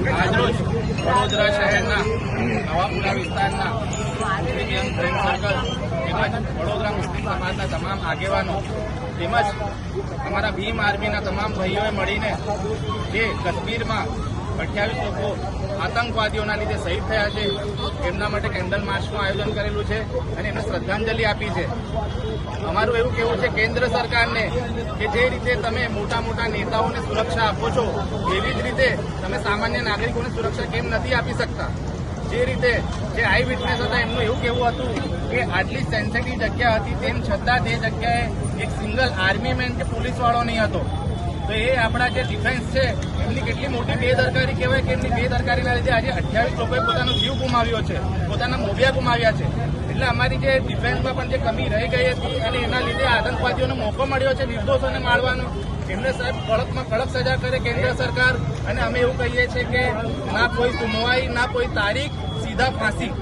આજરોજ વડોદરા શહેરના નવાપુરા વિસ્તારના તેમજ વડોદરા મુસ્લિમ તમામ આગેવાનો તેમજ અમારા ભીમ આર્મીના તમામ ભાઈઓએ મળીને જે કાશ્મીરમાં અઠ્યાવીસ લોકો આતંકવાદીઓના લીધે શહીદ થયા છે. એમના માટે કેન્ડલ માર્ચનું આયોજન કરેલું છે અને એમને શ્રદ્ધાંજલિ આપી છે. અમારું એવું કેવું છે, કેન્દ્ર સરકારને કે જે રીતે તમે મોટા મોટા નેતાઓને સુરક્ષા આપો છો, એવી જ રીતે તમે સામાન્ય નાગરિકોને સુરક્ષા કેમ નથી આપી શકતા? જે રીતે જે આઈ વિટનેસ હતા, એમનું એવું કેવું હતું કે આટલી સેન્સિટિવ જગ્યા હતી, તેમ છતાં તે જગ્યાએ એક સિંગલ આર્મી મેન કે પોલીસવાળો નહીં હતો. તો એ આપણા જે ડિફેન્સ છે, એમની કેટલી મોટી બેદરકારી કહેવાય કે એમની બેદરકારીના લીધે આજે અઠ્યાવીસ લોકોએ પોતાનો જીવ ગુમાવ્યો છે, પોતાના મોભિયા ગુમાવ્યા છે. એટલે અમારી જે ડિફેન્સમાં પણ જે કમી રહી ગઈ હતી અને એના લીધે આતંકવાદીઓનો મોકો મળ્યો છે નિર્દોષોને મારવાનો, એમને સાહેબ કડકમાં કડક સજા કરે કેન્દ્ર સરકાર, અને અમે એવું કહીએ છીએ કે ના કોઈ સુનવાઈ ના કોઈ તારીખ, સીધા ફાંસી.